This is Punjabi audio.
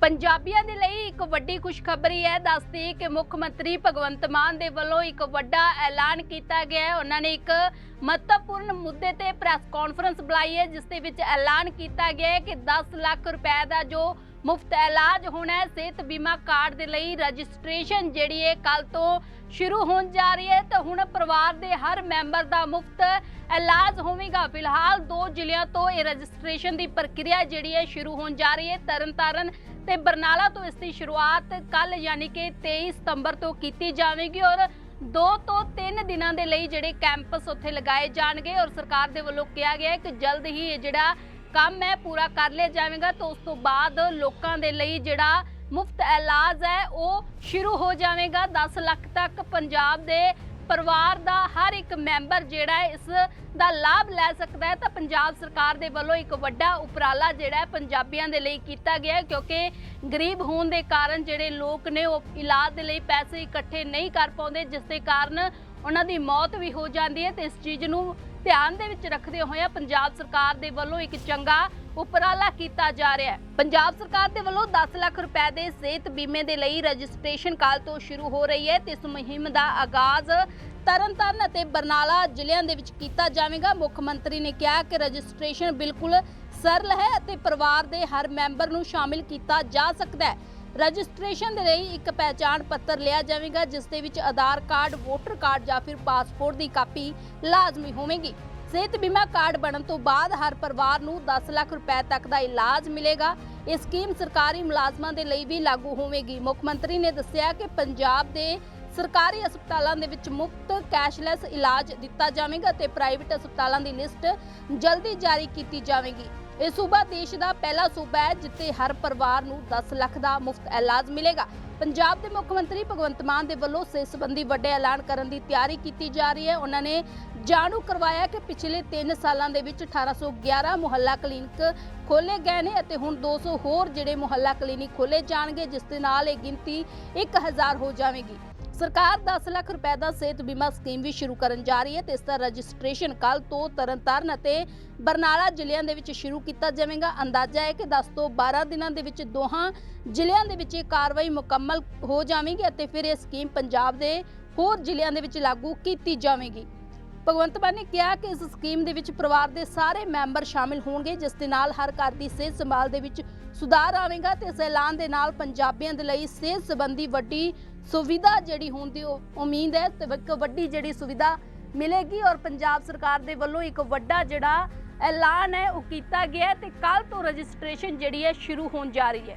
ਪੰਜਾਬੀਆਂ ਦੇ ਲਈ ਇੱਕ ਵੱਡੀ ਖੁਸ਼ਖਬਰੀ ਹੈ। ਦੱਸਦੀ ਕਿ ਮੁੱਖ ਮੰਤਰੀ ਭਗਵੰਤ ਮਾਨ ਦੇ ਵੱਲੋਂ ਇੱਕ ਵੱਡਾ ਐਲਾਨ ਕੀਤਾ ਗਿਆ ਹੈ। ਉਹਨਾਂ ਨੇ ਇੱਕ ਮਹੱਤਵਪੂਰਨ ਮੁੱਦੇ ਤੇ ਪ੍ਰੈਸ ਕਾਨਫਰੰਸ ਬੁਲਾਈ ਹੈ, ਜਿਸ ਦੇ ਵਿੱਚ ਐਲਾਨ ਕੀਤਾ ਗਿਆ ਹੈ ਕਿ 10 ਲੱਖ ਰੁਪਏ ਦਾ ਜੋ ਮੁਫਤ ਇਲਾਜ ਹੋਣਾ ਹੈ, ਸਿਹਤ ਬੀਮਾ ਕਾਰਡ ਦੇ ਲਈ ਰਜਿਸਟ੍ਰੇਸ਼ਨ ਜਿਹੜੀ ਹੈ ਕੱਲ ਤੋਂ ਸ਼ੁਰੂ ਹੋਣ ਜਾ ਰਹੀ ਹੈ। ਤਾਂ ਹੁਣ ਪਰਿਵਾਰ ਦੇ ਹਰ ਮੈਂਬਰ ਦਾ ਮੁਫਤ ਇਲਾਜ ਹੋਵੇਗਾ। ਫਿਲਹਾਲ ਦੋ ਜ਼ਿਲ੍ਹਿਆਂ ਤੋਂ ਇਹ ਰਜਿਸਟ੍ਰੇਸ਼ਨ ਦੀ ਪ੍ਰਕਿਰਿਆ ਜਿਹੜੀ ਹੈ, ਸ਼ੁਰੂ ਹੋਣ ਜਾ ਰਹੀ ਹੈ। ਤਰਨਤਾਰਨ ਤੇ ਬਰਨਾਲਾ ਤੋਂ ਇਸ ਦੀ ਸ਼ੁਰੂਆਤ ਕੱਲ ਯਾਨੀ ਕਿ 23 ਸਤੰਬਰ ਤੋਂ ਕੀਤੀ ਜਾਵੇਗੀ ਔਰ 2 ਤੋਂ 3 ਦਿਨਾਂ ਦੇ ਲਈ ਜਿਹੜੇ ਕੈਂਪਸ ਉੱਥੇ ਲਗਾਏ ਜਾਣਗੇ ਔਰ ਸਰਕਾਰ ਦੇ ਵੱਲੋਂ ਕਿਹਾ ਗਿਆ ਹੈ ਕਿ ਜਲਦ ਹੀ ਇਹ ਜਿਹੜਾ ਕੰਮ ਹੈ, ਪੂਰਾ ਕਰ ਲਿਆ ਜਾਵੇਗਾ, ਤਾਂ ਉਸ ਤੋਂ ਬਾਅਦ ਲੋਕਾਂ ਦੇ ਲਈ ਜਿਹੜਾ ਮੁਫਤ ਇਲਾਜ ਹੈ, ਉਹ ਸ਼ੁਰੂ ਹੋ ਜਾਵੇਗਾ। 10 ਲੱਖ ਤੱਕ ਪੰਜਾਬ ਦੇ ਪਰਿਵਾਰ ਦਾ ਹਰ ਇੱਕ ਮੈਂਬਰ ਜਿਹੜਾ ਇਸ ਦਾ ਲਾਭ ਲੈ ਸਕਦਾ ਹੈ। ਤਾਂ ਪੰਜਾਬ ਸਰਕਾਰ ਦੇ ਵੱਲੋਂ ਇੱਕ ਵੱਡਾ ਉਪਰਾਲਾ ਜਿਹੜਾ ਪੰਜਾਬੀਆਂ ਦੇ ਲਈ ਕੀਤਾ ਗਿਆ ਕਿਉਂਕਿ ਗਰੀਬ ਹੋਣ ਦੇ ਕਾਰਨ ਜਿਹੜੇ ਲੋਕ ਨੇ, ਉਹ ਇਲਾਜ ਦੇ ਲਈ ਪੈਸੇ ਇਕੱਠੇ ਨਹੀਂ ਕਰ ਪਾਉਂਦੇ, ਜਿਸ ਦੇ ਕਾਰਨ ਉਹਨਾਂ ਦੀ ਮੌਤ ਵੀ ਹੋ ਜਾਂਦੀ ਹੈ। ਤੇ ਇਸ ਚੀਜ਼ ਨੂੰ ਧਿਆਨ ਦੇ ਵਿੱਚ ਰੱਖਦੇ ਹੋਏ ਪੰਜਾਬ ਸਰਕਾਰ ਦੇ ਵੱਲੋਂ ਇੱਕ ਚੰਗਾ ਉਪਰਾਲਾ ਕੀਤਾ ਜਾ ਰਿਹਾ ਹੈ। ਪੰਜਾਬ ਸਰਕਾਰ ਦੇ ਵੱਲੋਂ 10 ਲੱਖ ਰੁਪਏ ਦੇ ਸਿਹਤ ਬੀਮੇ ਦੇ ਲਈ ਰਜਿਸਟ੍ਰੇਸ਼ਨ ਕੱਲ ਤੋਂ ਸ਼ੁਰੂ ਹੋ ਰਹੀ ਹੈ ਤੇ ਇਸ ਮੁਹਿੰਮ ਦਾ ਆਗਾਜ਼ ਤਰਨਤਾਰਨ ਅਤੇ ਬਰਨਾਲਾ ਜ਼ਿਲ੍ਹਿਆਂ ਦੇ ਵਿੱਚ ਕੀਤਾ ਜਾਵੇਗਾ। ਮੁੱਖ ਮੰਤਰੀ ਨੇ ਕਿਹਾ ਕਿ ਰਜਿਸਟ੍ਰੇਸ਼ਨ ਬਿਲਕੁਲ ਸਰਲ ਹੈ ਅਤੇ ਪਰਿਵਾਰ ਦੇ ਹਰ ਮੈਂਬਰ ਨੂੰ ਸ਼ਾਮਿਲ ਕੀਤਾ ਜਾ ਸਕਦਾ ਹੈ। ਰਜਿਸਟ੍ਰੇਸ਼ਨ ਦੇ ਲਈ ਇੱਕ ਪਹਿਚਾਣ ਪੱਤਰ ਲਿਆ ਜਾਵੇਗਾ, ਜਿਸ ਦੇ ਵਿੱਚ ਆਧਾਰ ਕਾਰਡ, ਵੋਟਰ ਕਾਰਡ ਜਾਂ ਫਿਰ ਪਾਸਪੋਰਟ ਦੀ ਕਾਪੀ ਲਾਜ਼ਮੀ ਹੋਵੇਗੀ। ਸਿਹਤ ਬੀਮਾ ਕਾਰਡ ਬਣਨ ਤੋਂ ਬਾਅਦ ਹਰ ਪਰਿਵਾਰ ਨੂੰ 10 ਲੱਖ ਰੁਪਏ ਤੱਕ ਦਾ ਇਲਾਜ ਮਿਲੇਗਾ। ਇਹ ਸਕੀਮ ਸਰਕਾਰੀ ਮੁਲਾਜ਼ਮਾਂ ਦੇ ਲਈ ਵੀ ਲਾਗੂ ਹੋਵੇਗੀ। ਮੁੱਖ ਮੰਤਰੀ ਨੇ ਦੱਸਿਆ ਕਿ ਪੰਜਾਬ ਦੇ ਸਰਕਾਰੀ ਹਸਪਤਾਲਾਂ ਦੇ ਵਿੱਚ ਮੁਫਤ ਕੈਸ਼ਲੈਸ ਇਲਾਜ ਦਿੱਤਾ ਜਾਵੇਗਾ ਤੇ ਪ੍ਰਾਈਵੇਟ ਹਸਪਤਾਲਾਂ ਦੀ ਲਿਸਟ ਜਲਦੀ ਜਾਰੀ ਕੀਤੀ ਜਾਵੇਗੀ। ਇਹ ਸੂਬਾ ਦੇਸ਼ ਦਾ ਪਹਿਲਾ ਸੂਬਾ ਹੈ, ਜਿੱਥੇ ਹਰ ਪਰਿਵਾਰ ਨੂੰ 10 ਲੱਖ ਦਾ ਮੁਫਤ ਇਲਾਜ ਮਿਲੇਗਾ। ਪੰਜਾਬ ਦੇ ਮੁੱਖ ਮੰਤਰੀ ਭਗਵੰਤ ਮਾਨ ਦੇ ਵੱਲੋਂ ਸਿਹਤ ਸੰਬੰਧੀ ਵੱਡੇ ਐਲਾਨ ਕਰਨ ਦੀ ਤਿਆਰੀ ਕੀਤੀ ਜਾ ਰਹੀ ਹੈ। ਉਹਨਾਂ ਨੇ ਜਾਣੂ ਕਰਵਾਇਆ ਕਿ ਪਿਛਲੇ 3 ਸਾਲਾਂ ਦੇ ਵਿੱਚ 1811 ਮੁਹੱਲਾ ਕਲੀਨਿਕ ਖੋਲੇ ਗਏ ਨੇ ਅਤੇ ਹੁਣ 200 ਹੋਰ ਜਿਹੜੇ ਮੁਹੱਲਾ ਕਲੀਨਿਕ ਖੋਲੇ ਜਾਣਗੇ, ਜਿਸ ਦੇ ਨਾਲ ਇਹ ਗਿਣਤੀ 1000 ਹੋ ਜਾਵੇਗੀ। ਸਰਕਾਰ 10 ਲੱਖ ਰੁਪਏ ਦਾ ਸਿਹਤ ਬੀਮਾ ਸਕੀਮ ਵੀ ਸ਼ੁਰੂ ਕਰਨ ਜਾ ਰਹੀ ਹੈ ਤੇ ਇਸ ਦਾ ਰਜਿਸਟ੍ਰੇਸ਼ਨ ਕੱਲ ਤੋਂ ਤਰਨਤਾਰਨ ਅਤੇ ਬਰਨਾਲਾ ਜ਼ਿਲ੍ਹਿਆਂ ਦੇ ਵਿੱਚ ਸ਼ੁਰੂ ਕੀਤਾ ਜਾਵੇਗਾ। ਅੰਦਾਜ਼ਾ ਹੈ ਕਿ 10 ਤੋਂ 12 ਦਿਨਾਂ ਦੇ ਵਿੱਚ ਦੋਹਾਂ ਜ਼ਿਲ੍ਹਿਆਂ ਦੇ ਵਿੱਚ ਇਹ ਕਾਰਵਾਈ ਮੁਕੰਮਲ ਹੋ ਜਾਵੇਗੀ ਅਤੇ ਫਿਰ ਇਹ ਸਕੀਮ ਪੰਜਾਬ ਦੇ ਹੋਰ ਜ਼ਿਲ੍ਹਿਆਂ ਦੇ ਵਿੱਚ ਲਾਗੂ ਕੀਤੀ ਜਾਵੇਗੀ। ਭਗਵੰਤ ਮਾਨ ਨੇ ਕਿਹਾ ਕਿ ਇਸ ਸਕੀਮ ਦੇ ਵਿੱਚ ਪਰਿਵਾਰ ਦੇ ਸਾਰੇ ਮੈਂਬਰ ਸ਼ਾਮਿਲ ਹੋਣਗੇ, ਜਿਸ ਦੇ ਨਾਲ ਹਰ ਘਰ ਦੀ ਸਿਹਤ ਸੰਭਾਲ ਦੇ ਵਿੱਚ ਸੁਧਾਰ ਆਵੇਗਾ ਤੇ ਇਸ ਐਲਾਨ ਦੇ ਨਾਲ ਪੰਜਾਬੀਆਂ ਦੇ ਲਈ ਸਿਹਤ ਸੰਬੰਧੀ ਵੱਡੀ ਸੁਵਿਧਾ ਜਿਹੜੀ ਹੋਣ ਦੀ ਉਹ ਉਮੀਦ ਹੈ ਤੇ ਇੱਕ ਵੱਡੀ ਜਿਹੜੀ ਸੁਵਿਧਾ ਮਿਲੇਗੀ ਔਰ ਪੰਜਾਬ ਸਰਕਾਰ ਦੇ ਵੱਲੋਂ ਇੱਕ ਵੱਡਾ ਜਿਹੜਾ ਐਲਾਨ ਹੈ ਉਹ ਕੀਤਾ ਗਿਆ ਹੈ ਤੇ ਕੱਲ ਤੋਂ ਰਜਿਸਟ੍ਰੇਸ਼ਨ ਜਿਹੜੀ ਹੈ ਸ਼ੁਰੂ ਹੋਣ ਜਾ ਰਹੀ ਹੈ।